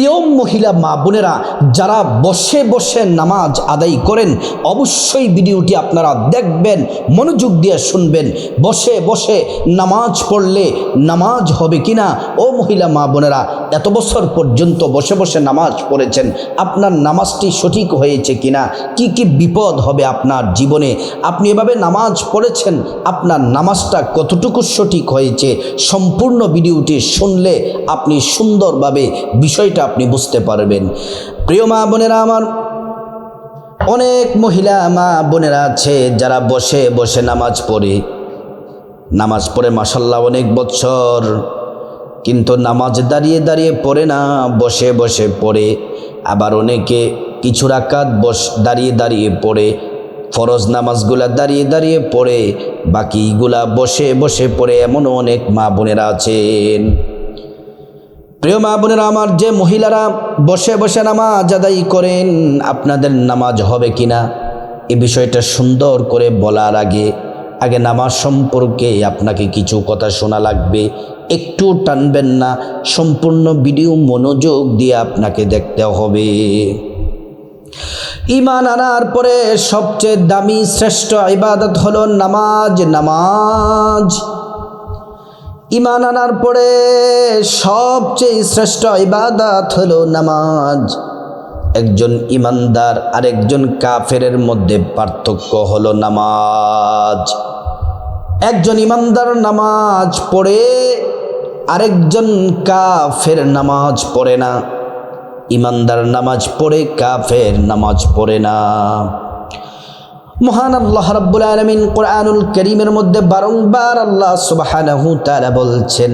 প্রিয় মহিলা মা বোনেরা, যারা বসে বসে নামাজ আদায় করেন, অবশ্যই ভিডিওটি আপনারা দেখবেন, মনোযোগ দিয়ে শুনবেন। বসে বসে নামাজ পড়লে নামাজ হবে কিনা? ও মহিলা মা বোনেরা, এত বছর পর্যন্ত বসে বসে নামাজ পড়েছেন, আপনার নামাজটি সঠিক হয়েছে কিনা? কি কি বিপদ হবে আপনার জীবনে? আপনি এভাবে নামাজ পড়েছেন, আপনার নামাজটা কতটুকু সঠিক হয়েছে? সম্পূর্ণ ভিডিওটি শুনলে আপনি সুন্দরভাবে বিষয়টা আপনি বুঝতে পারবেন। প্রিয় মা বোনেরা আমার, অনেক মহিলা মা বোনেরা আছে যারা বসে বসে নামাজ পড়ে। নামাজ পড়ে মাসাল্লাহ অনেক বছর, কিন্তু নামাজ দাঁড়িয়ে দাঁড়িয়ে পড়ে না, বসে বসে পড়ে। আবার অনেকে কিছু রাকাত বস, দাঁড়িয়ে দাঁড়িয়ে পড়ে, ফরজ নামাজগুলা দাঁড়িয়ে দাঁড়িয়ে পড়ে, বাকিগুলা বসে বসে পড়ে এমনও অনেক মা বোনেরা আছেন। প্রিয় মা বোনেরা, আমার যে মহিলারা বসে বসে নামাজ আদায় করেন, আপনাদের নামাজ হবে কিনা? এ বিষয়টা সুন্দর করে বলার আগে আগে নামাজ সম্পর্কে আপনাকে কিছু কথা শোনা লাগবে। একটু টানবেন না, সম্পূর্ণ ভিডিও মনোযোগ দিয়ে আপনাকে দেখতে হবে। ইমান আনার পরে সবচেয়ে দামি শ্রেষ্ঠ ইবাদত হলো নামাজ নামাজ। ইমান আনার পরে সবচেয়ে শ্রেষ্ঠ ইবাদত হলো নামাজ। একজন ইমানদার আর একজন কাফেরের মধ্যে পার্থক্য হলো নামাজ। একজন ইমানদার নামাজ পড়ে, আরেকজন কাফের নামাজ পড়ে না। ইমানদার নামাজ পড়ে, কাফের নামাজ পড়ে না। মহান আল্লাহ রাব্বুল আলামিন কোরআনুল করিমের মধ্যে বারংবার আল্লাহ তাআলা বলছেন,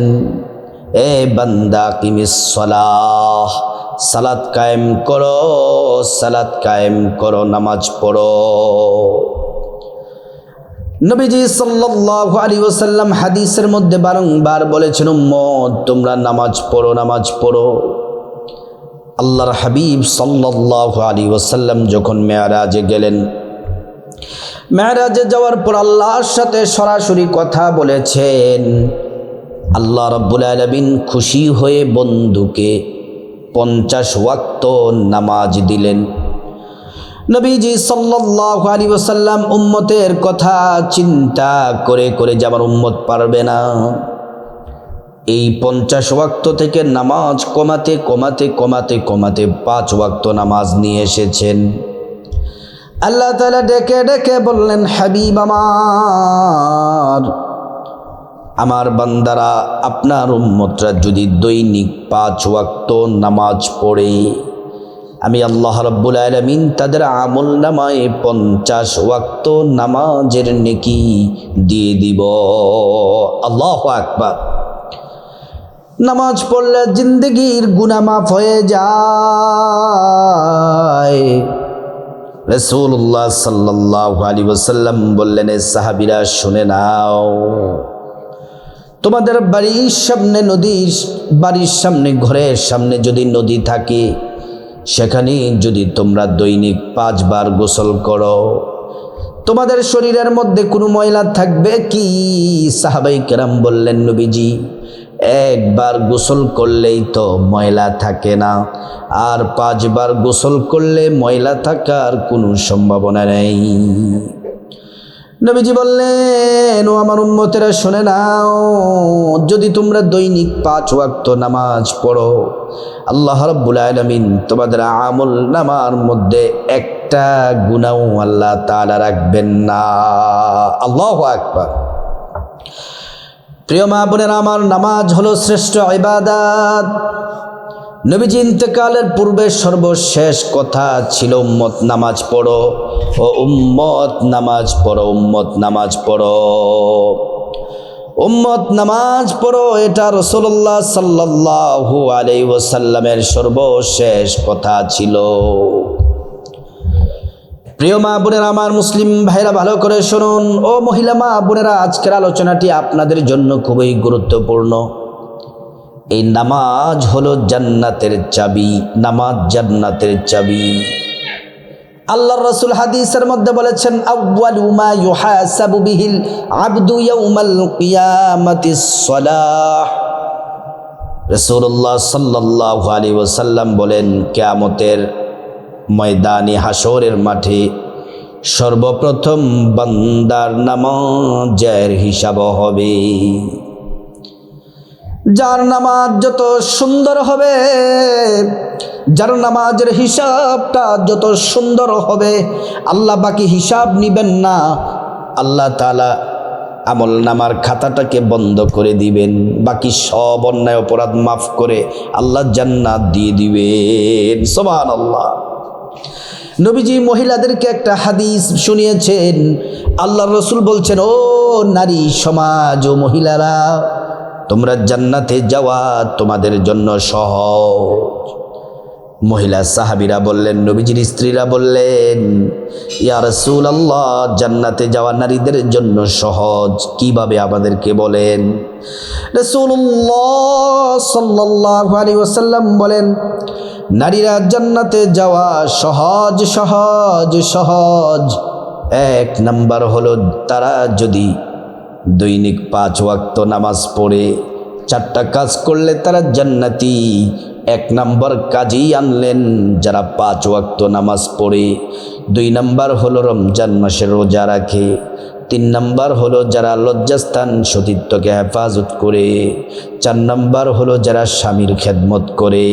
এ বান্দা, কিমিস সালাহ, সালাত কায়েম করো, সালাত কায়েম করো, নামাজ পড়ো। নবীজি সাল্লাল্লাহু আলাইহি ওয়াসাল্লাম হাদিসের মধ্যে বারংবার বলেছেন, উম্মত, তোমরা নামাজ পড়ো নামাজ পড়ো। আল্লাহর হাবিব সাল্লাল্লাহু আলাইহি ওয়াসাল্লাম যখন মেয়ারাজে গেলেন মেয়ারাজে যাওয়ার পর আল্লাহর সাথে সরাসরি কথা বলেছেন। আল্লাহ রব্বুল আলমিন খুশি হয়ে বন্ধুকে পঞ্চাশ ওয়াক্ত নামাজ দিলেন। নবীজি সাল্লাল্লাহু আলাইহি ওয়াসাল্লাম উম্মতের কথা চিন্তা করে করে যে আমার উম্মত পারবে না। এই পঞ্চাশ ওয়াক্ত থেকে নামাজ কমাতে কমাতে কমাতে কমাতে পাঁচ ওয়াক্ত নামাজ নিয়ে এসেছেন। আল্লাহ তালা ডেকে ডেকে বললেন, হাবিব আমার আমার বান্দারা, আপনার উম্মতরা যদি দৈনিক পাঁচ ওয়াক্ত নামাজ পড়ে, আমি আল্লাহ রব্বুল আলমিন তাদের আমল নামায় পঞ্চাশ ওয়াক্ত নামাজের নেকি দিয়ে দিব। আল্লাহ আকবার। নামাজ পড়লে জিন্দগির গুনামাফ হয়ে যায়। রসুল্লাহ সাল্লাহ আলী ওসাল্লাম বললেন সাহাবিরা, শুনে নাও। তোমাদের বাড়ির সামনে নদীর, বাড়ির সামনে, ঘরের সামনে যদি নদী থাকে, সেখানে যদি তোমরা দৈনিক পাঁচবার গোসল করো, তোমাদের শরীরের মধ্যে কোনো ময়লা থাকবে কি? সাহাবাই কেরাম বললেন, নবীজি একবার গোসল করলেই তো ময়লা থাকে না। আর পাঁচবার গোসল করলে ময়লা থাকার কোনো সম্ভাবনা নেই। নবীজি বললেন, ও আমার উন্মতেরা শুনে নাও, যদি তোমরা দৈনিক পাঁচ ওয়াক্ত নামাজ পড়ো, আল্লাহ রব্বুল আলমিন তোমাদের আমল নামার মধ্যে একটা গুণাও আল্লাহ তালা রাখবেন না। আল্লাহ আকবার। প্রিয় মা বোনের, আমার নামাজ হলো শ্রেষ্ঠ ইবাদাত। নবীজি ইন্তেকালের পূর্বে সর্বশেষ কথা ছিল, উম্মত নামাজ পড়ো ও উম্মত নামাজ পড়ো, উম্মত নামাজ পড়ো। উম্মত নামাজ পড়ো, এটা রসুল্লাহ সাল্লাহু আলাই ওসাল্লামের সর্বশেষ কথা ছিল। প্রিয় মা বোনেরা আমার মুসলিম ভাইরা ভালো করে শুনুন। ও মহিলা মা বোনেরা, আজকের আলোচনাটি আপনাদের জন্য খুবই গুরুত্বপূর্ণ। এই নামাজ হলো জান্নাতের চাবি, নামাজ জান্নাতের চাবি। আল্লাহ রসুল হাদিসের মধ্যে বলেছেন, আউয়ালু মা ইউহাসাবু বিহিল আবদু ইয়াউমাল কিয়ামাতিস সালাহ। রসুল্লাহ সাল্লাহ আলী ওসাল্লাম বলেন, কেয়ামতের ময়দানে হাসরের মাঠে সর্বপ্রথম বান্দার নামাজের হিসাব হবে। যার নামাজ যত সুন্দর হবে, যার নামাজের হিসাবটা যত সুন্দর হবে, আল্লাহ বাকি হিসাব নিবেন না। আল্লাহ তালা আমল নামার খাতাটাকে বন্ধ করে দিবেন। বাকি সব অন্যায় অপরাধ মাফ করে আল্লাহ জান্নাত দিয়ে দিবেন। সোমান আল্লাহ নবীজি মহিলাদেরকে একটা হাদিস শুনিয়েছেন। আল্লাহ রসুল বলছেন, ও নারী, সমাজ ও মহিলারা, তোমরা জান্নাতে যাওয়া তোমাদের জন্য সহজ। মহিলা সাহাবিরা বললেন, নবীজির স্ত্রীরা বললেন, ইয়া রসুল আল্লাহ জান্নাতে যাওয়া নারীদের জন্য সহজ। কীভাবে আমাদেরকে বলেন? রসুল্লাহ সাল্লাহ আলী ওসাল্লাম বলেন নারীরা জান্নাতে যাওয়া সহজ সহজ সহজ। এক নাম্বার হলো তারা যদি দৈনিক পাঁচ ওয়াক্ত নামাজ পড়ে, চারটা কাজ করলে তারা জান্নাতি। এক নম্বর কাজেই আনলেন যারা পাঁচ ওয়াক্ত নামাজ পড়ে। দুই নম্বর হলো রমজান মাসের রোজা রাখে। তিন নম্বর হলো যারা লজ্জাস্থান সতীত্বকে হেফাজত করে। চার নম্বর হলো যারা স্বামীর খেদমত করে।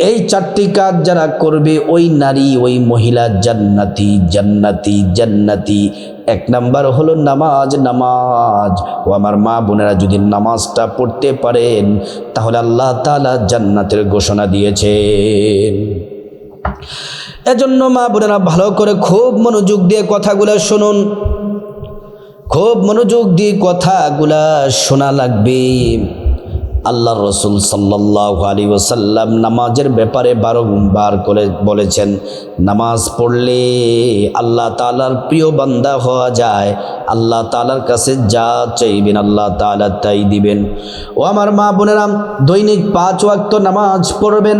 এই চারটি কাজ যারা করবে, ওই নারী, ওই মহিলা জান্নাতি জান্নাতি জান্নাতি। এক নাম্বার হলো নামাজ নামাজ। ও আমার মা বোনেরা যদি নামাজটা পড়তে পারেন, তাহলে আল্লাহ তালা জান্নাতের ঘোষণা দিয়েছেন। এজন্য মা বোনেরা ভালো করে খুব মনোযোগ দিয়ে কথাগুলো শুনুন। খুব মনোযোগ দিয়ে কথাগুলা শোনা লাগবে। আল্লাহ রসুল সাল্লাহ আলী ওসাল্লাম নামাজের ব্যাপারে বারংবার করে বলেছেন, নামাজ পড়লে আল্লাহ তালার প্রিয় বান্দা হওয়া যায়। আল্লাহ তালার কাছে যা চাইবেন আল্লাহ তালা তাই দিবেন। ও আমার মা বোনেরাম দৈনিক পাঁচ ওয়াক্ত নামাজ পড়বেন।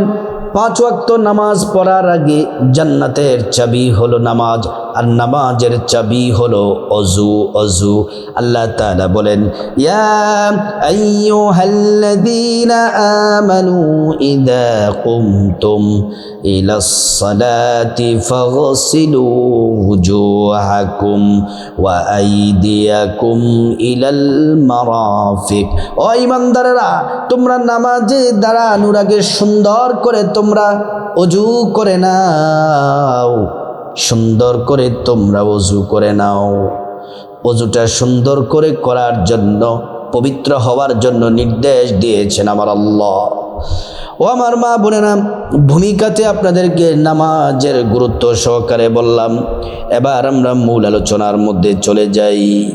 পাঁচ ওয়াক্ত নামাজ পড়ার আগে জান্নাতের চাবি হলো নামাজ, আর নামাজের চাবি হলো অজু অজু আল্লাহ তাআলা বলেন, ইয়া আইয়ুহাল্লাযীনা আমানু ইযা কুমতুম ইলাস সালাতি ফাগসিলু ওয়া আইদিয়াকুম ইলাল মারাফিক। ও ঈমানদারেরা, তোমরা নামাজে দাঁড়ানোর আগে সুন্দর করে তোমরা অজু করে নাও। সুন্দর করে তোমরা অজু করে নাও। অজুটা সুন্দর করে করার জন্য, পবিত্র হওয়ার জন্য নির্দেশ দিয়েছেন আমার আল্লাহ। ও আমার মা বোনেরা, ভূমিকাতে আপনাদেরকে নামাজের গুরুত্ব সহকারে বললাম, এবার আমরা মূল আলোচনার মধ্যে চলে যাই।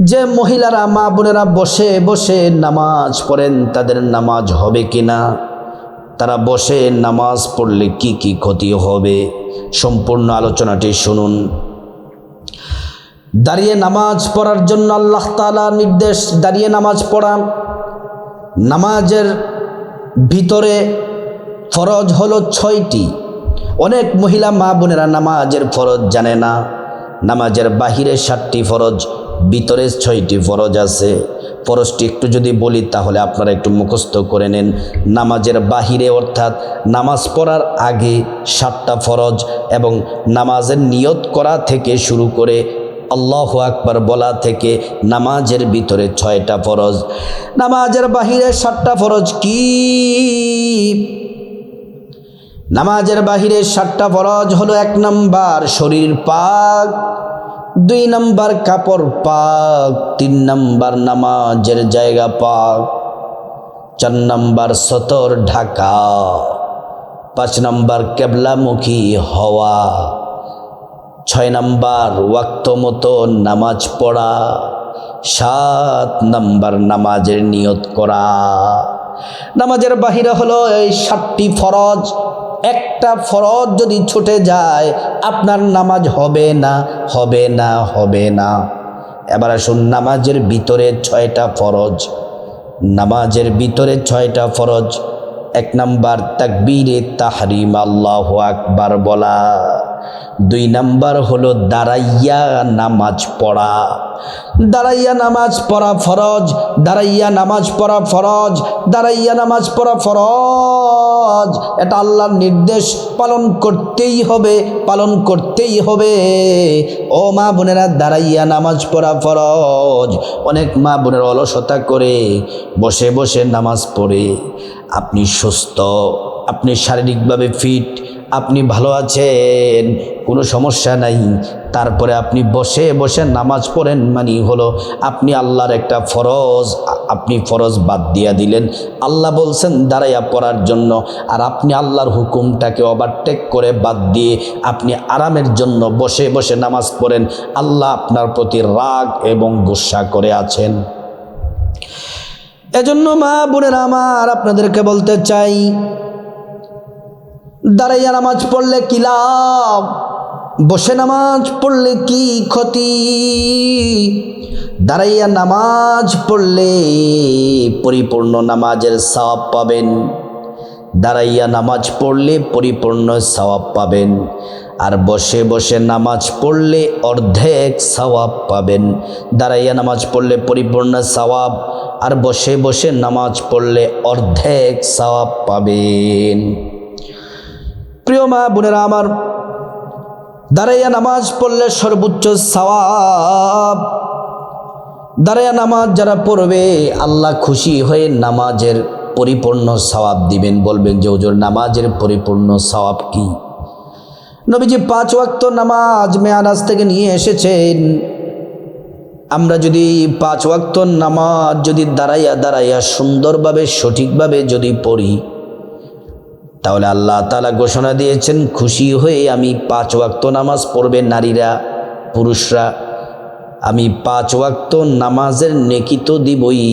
যে মহিলারা মা বোনেরা বসে বসে নামাজ পড়েন, তাদের নামাজ হবে কি না তারা বসে নামাজ পড়লে কি কি ক্ষতি হবে? সম্পূর্ণ আলোচনাটি শুনুন। দাঁড়িয়ে নামাজ পড়ার জন্য আল্লাহ তালা নির্দেশ, দাঁড়িয়ে নামাজ পড়া। নামাজের ভিতরে ফরজ হলো ছয়টি। অনেক মহিলা মা বোনেরা নামাজের ফরজ জানে না। নামাজের বাহিরে সাতটি ফরজ ভিতরে ছয়টি ফরজ আছে। ফরজটি একটু যদি বলি, তাহলে আপনারা একটু মুখস্থ করে নেন। নামাজের বাহিরে অর্থাৎ নামাজ পড়ার আগে সাতটা ফরজ এবং নামাজের নিয়ত করা থেকে শুরু করে আল্লাহ আকবার বলা থেকে নামাজের ভিতরে ছয়টা ফরজ। নামাজের বাহিরে সাতটা ফরজ কি? নামাজের বাহিরে সাতটা ফরজ হলো এক নাম্বার, শরীর পাক। দুই নাম্বার কাপড় পাক, তিন নাম্বার নামাজের জায়গা পাক, চার নাম্বার সতর ঢাকা, পাঁচ নাম্বার কেবলামুখী হওয়া, ছয় নাম্বার ওয়াক্ত মতো নামাজ পড়া, সাত নাম্বার নামাজের নিয়ত করা। নামাজের বাহিরে হলো এই সাতটি ফরজ। একটা ফরজ যদি ছুটে যায়, আপনার নামাজ হবে না হবে না হবে না। এবার আসুন, নামাজের ভিতরে ছয়টা ফরজ। নামাজের ভিতরে ছয়টা ফরজ। এক নাম্বার, তাকবীরে তাহরিম, আল্লাহ আকবার বলা। দুই নাম্বার হলো দাঁড়াইয়া নামাজ পড়া। দাঁড়াইয়া নামাজ পড়া ফরজ, দাঁড়াইয়া নামাজ পড়া ফরজ, দাঁড়াইয়া নামাজ পড়া ফরজ। এটা আল্লাহর নির্দেশ পালন করতেই হবে, পালন করতেই হবে। ও মা বোনেরা, দাঁড়াইয়া নামাজ পড়া ফরজ। অনেক মা বোনের অলসতা করে বসে বসে নামাজ পড়ে। আপনি সুস্থ। আপনি শারীরিকভাবে ফিট আপনি ভালো আছেন, কোনো সমস্যা নাই। তারপরে আপনি বসে বসে নামাজ পড়েন মানে হলো আপনি আল্লাহর একটা ফরজ, আপনি ফরজ বাদ দিয়া দিলেন। আল্লাহ বলছেন, দাঁড়াইয়া পড়ার জন্য। আর আপনি আল্লাহর হুকুমটাকে ওভারটেক করে বাদ দিয়ে আপনি আরামের জন্য বসে বসে নামাজ পড়েন। আল্লাহ আপনার প্রতি রাগ এবং গুসা করে আছেন। এজন্য মা বোনেরা, আমার আপনাদেরকে বলতে চাই দাঁড়াইয়া নামাজ পড়লে কি লাভ? বসে নামাজ পড়লে কি ক্ষতি? দাঁড়াইয়া নামাজ পড়লে পরিপূর্ণ নামাজের সওয়াব পাবেন। দাঁড়াইয়া নামাজ পড়লে পরিপূর্ণ সওয়াব পাবেন। আর বসে বসে নামাজ পড়লে অর্ধেক সওয়াব পাবেন। দাঁড়াইয়া নামাজ পড়লে পরিপূর্ণ সওয়াব, আর বসে বসে নামাজ পড়লে অর্ধেক সওয়াব পাবেন। প্রিয় মা বোনেরা আমার, দাঁড়াইয়া নামাজ পড়লে সর্বোচ্চ সওয়াব। দাঁড়াইয়া নামাজ যারা পড়বে, আল্লাহ খুশি হয়ে নামাজের পরিপূর্ণ সওয়াব দিবেন। বলবেন যে ওজোর নামাজের পরিপূর্ণ সওয়াব কি? নবীজি পাঁচ ওয়াক্ত নামাজ মেয়ারাজ থেকে নিয়ে এসেছেন। আমরা যদি পাঁচ ওয়াক্ত নামাজ যদি দাঁড়াইয়া দাঁড়াইয়া সুন্দরভাবে, সঠিকভাবে যদি পড়ি তাহলে আল্লাহ তালা ঘোষণা দিয়েছেন, খুশি হয়ে আমি পাঁচ ওয়াক্ত নামাজ পড়বে নারীরা, পুরুষরা। আমি পাঁচ ওয়াক্ত নামাজের নেকি তো দিবই।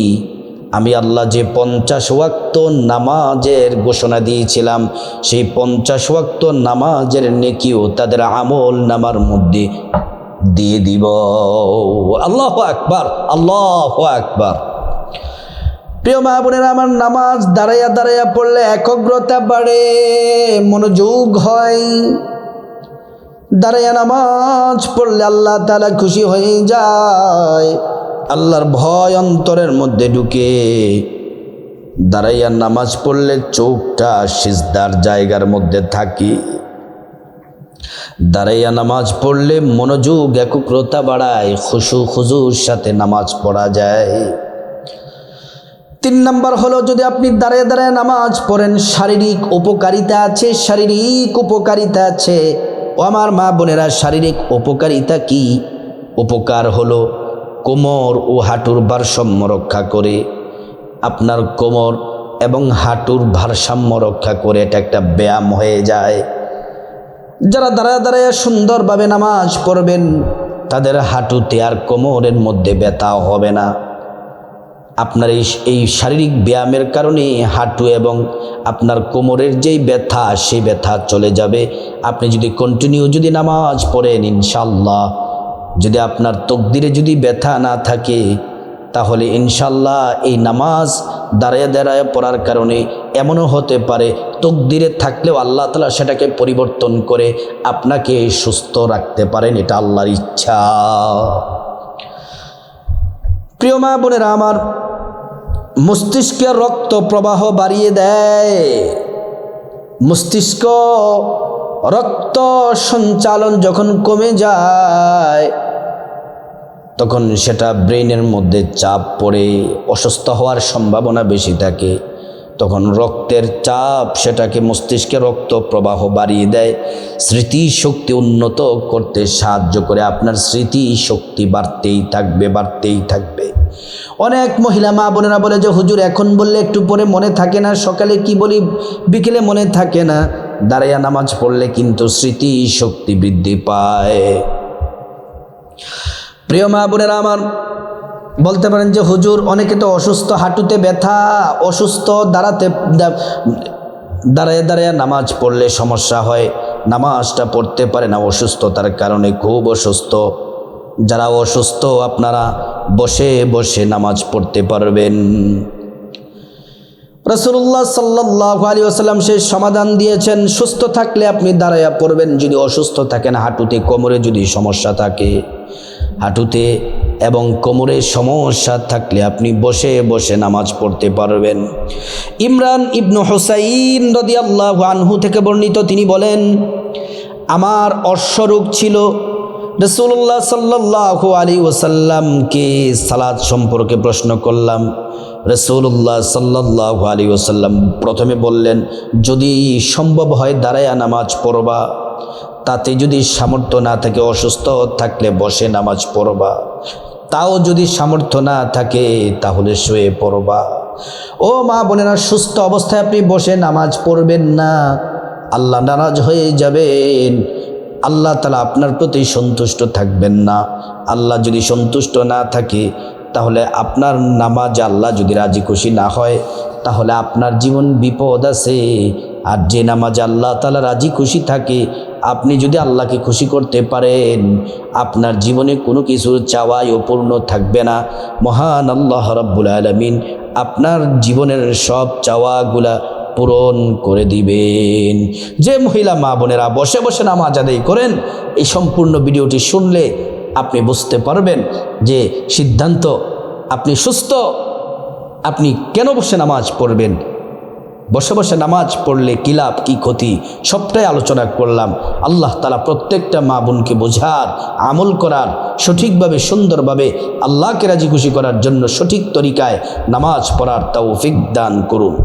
আমি আল্লাহ যে পঞ্চাশ ওয়াক্ত নামাজের ঘোষণা দিয়েছিলাম, সেই পঞ্চাশ ওয়াক্ত নামাজের নেকিও তাদের আমল নামার মধ্যে দিয়ে দিব। আল্লাহ আকবার আল্লাহ আকবার। প্রিয় মা বোনেরা, আমার নামাজ দাঁড়াইয়া দাঁড়াইয়া পড়লে একগ্রতা বাড়ে, মনোযোগ হয়। দাঁড়াইয়া নামাজ পড়লে আল্লাহ তালা খুশি হয়ে যায়, আল্লাহর ভয় অন্তরের মধ্যে ঢুকে। দাঁড়াইয়া নামাজ পড়লে চোখটা সিজদার জায়গার মধ্যে থাকে। দাঁড়াইয়া নামাজ পড়লে মনোযোগ, একগ্রতা বাড়ায় খুশু খুজুর সাথে নামাজ পড়া যায়। তিন নম্বর হলো, যদি আপনি দাঁড়ায় দাঁড়ায় নামাজ পড়েন, শারীরিক উপকারিতা আছে, শারীরিক উপকারিতা আছে। ও আমার মা বোনেরা, শারীরিক উপকারিতা কি? উপকার হলো কোমর ও হাঁটুর ভারসাম্য রক্ষা করে। আপনার কোমর এবং হাঁটুর ভারসাম্য রক্ষা করে এটা একটা ব্যায়াম হয়ে যায়। যারা দাঁড়ায় দাঁড়ায় সুন্দরভাবে নামাজ পড়বেন, তাদের হাঁটুতে আর কোমরের মধ্যে ব্যথা হবে না। আপনার এই এই শারীরিক ব্যায়ামের কারণে হাঁটু এবং আপনার কোমরের যেই ব্যথা, সেই ব্যথা চলে যাবে। আপনি যদি কন্টিনিউ যদি নামাজ পড়েন ইনশাল্লাহ যদি আপনার তকদিরে যদি ব্যথা না থাকে, তাহলে ইনশাল্লাহ এই নামাজ দাঁড়ায় দাঁড়ায় পড়ার কারণে এমনও হতে পারে, তকদিরে থাকলেও আল্লাহ তালা সেটাকে পরিবর্তন করে আপনাকে সুস্থ রাখতে পারেন, এটা আল্লাহর ইচ্ছা। প্রিয় মা বোনেরা, আমার মস্তিষ্কের রক্ত প্রবাহ বাড়িয়ে দেয়। মস্তিষ্ক রক্ত সঞ্চালন যখন কমে যায়, তখন সেটা ব্রেনের মধ্যে চাপ পড়ে, অসুস্থ হওয়ার সম্ভাবনা বেশি থাকে। তখন রক্তের চাপ সেটাকে মস্তিষ্কে রক্ত প্রবাহ বাড়িয়ে দেয়। স্মৃতি শক্তি উন্নত করতে সাহায্য করে। আপনার স্মৃতি শক্তি বাড়তেই থাকবে বাড়তেই থাকবে। অনেক মহিলা মা বোনেরা বলে যে, হুজুর, এখন বললে একটু পরে মনে থাকে না, সকালে কি বলি, বিকেলে মনে থাকে না। দাঁড়াইয়া নামাজ পড়লে কিন্তু স্মৃতি শক্তি বৃদ্ধি পায়। প্রিয় মা বোনেরা আমার, বলতে পারেন যে, হুজুর, অনেকে তো অসুস্থ, হাঁটুতে ব্যথা, অসুস্থ, দাঁড়াতে দাঁড়ায় দাঁড়ায় নামাজ পড়লে সমস্যা হয়। নামাজটা পড়তে পারে না, অসুস্থতার কারণে খুব অসুস্থ। যারা অসুস্থ, আপনারা বসে বসে নামাজ পড়তে পারবেন। রসুল্লাহ সাল্লাহ আলী আসাল্লাম সে সমাধান দিয়েছেন, সুস্থ থাকলে আপনি দাঁড়াইয়া পড়বেন, যদি অসুস্থ থাকেন, হাঁটুতে, কোমরে যদি সমস্যা থাকে। হাঁটুতে এবং কোমরে সমস্যা থাকলে আপনি বসে বসে নামাজ পড়তে পারবেন। ইমরান ইবনু হোসাইন রদি আল্লাহ আনহু থেকে বর্ণিত, তিনি বলেন, আমার অশ্বরোগ ছিল রসুল্লাহ সাল্লাহ আলী ওসাল্লামকে সালাদ সম্পর্কে প্রশ্ন করলাম। রসুল্লাহ সাল্লাহ আলী ওসাল্লাম প্রথমে বললেন, যদি সম্ভব হয় দাঁড়ায়া নামাজ পড়বা, তাতে যদি সামর্থ্য না থাকে, অসুস্থ থাকলে বসে নামাজ পড়বা। তাও যদি সামর্থ্য না থাকে, তাহলে শুয়ে পড়বা। ও মা বোনেরা, সুস্থ অবস্থায় আপনি বসে নামাজ পড়বেন না। আল্লাহ নারাজ হয়ে যাবেন। আল্লাহ তালা আপনার প্রতি সন্তুষ্ট থাকবেন না। আল্লাহ যদি সন্তুষ্ট না থাকে, তাহলে আপনার নামাজ আল্লাহ যদি রাজি খুশি না হয়, তাহলে আপনার জীবন বিপদ আছে। আর যে নামাজ আল্লাহ তালা রাজি খুশি থাকে, আপনি যদি আল্লাহকে খুশি করতে পারেন, আপনার জীবনে কোনো কিছুর চাওয়াই অপূর্ণ থাকবে না। মহান আল্লাহ রব্বুল আলমিন আপনার জীবনের সব চাওয়াগুলা পূরণ করে দিবেন। যে মহিলা মা বোনেরা বসে বসে নামাজ আদায় করেন, এই সম্পূর্ণ ভিডিওটি শুনলে আপনি বুঝতে পারবেন যে সিদ্ধান্ত, আপনি সুস্থ, আপনি কেন বসে নামাজ পড়বেন? বসে বসে নামাজ পড়লে কী লাভ, কী ক্ষতি? সবটাই আলোচনা করলাম। আল্লাহ তালা প্রত্যেকটা মা বোনকে বোঝার, আমল করার, সঠিকভাবে, সুন্দরভাবে আল্লাহকে রাজি খুশি করার জন্য সঠিক তরিকায় নামাজ পড়ার তৌফিক দান করুন।